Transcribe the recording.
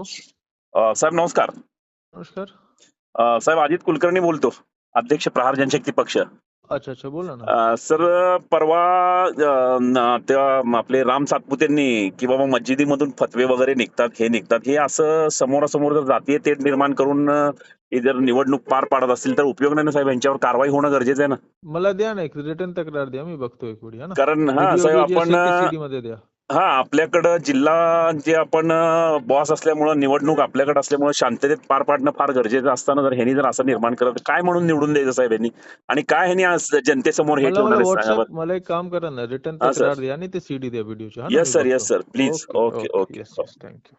Hello साहेब नमस्कार. नमस्कार. साहेब अजित कुलकर्णी बोलतो. अध्यक्ष प्रहार जनशक्ती पक्ष. अच्छा अच्छा बोला ना. सर परवा त्या आपले राम सातपुतेंनी की बाबा मस्जिदीमधून फतवे वगैरे निघतात हे निघतात हे असं समोरासमोर जर जातीय तेढ निर्माण करून हे जर निवडणूक पार पाडत असतील तर उपयोग नाही ना साहेब? यांच्यावर कारवाई होणं गरजेचं आहे ना? मला द्या ना एक रिटर्न तक्रार द्या मी बघतो एक कारण हा व्हिडिओ साहेब ते आपण हा आपल्याकडं जिल्हा जे आपण बॉस असल्यामुळं निवडणूक आपल्याकडे असल्यामुळं शांततेत पार पाडणं फार गरजेचं असताना जर ह्यांनी जर असं निर्माण करत काय म्हणून निवडून द्यायचं साहेब यांनी? आणि काय ह्यांनी आज जनतेसमोर हे मला ठेवणार मला सांगा व्हॉट्सअप मला एक काम करा ना रिटर्न हा, सर. तक्रार द्या आणि ते सीडी द्या व्हिडिओची yes sir yes. Sir please okay okay thank you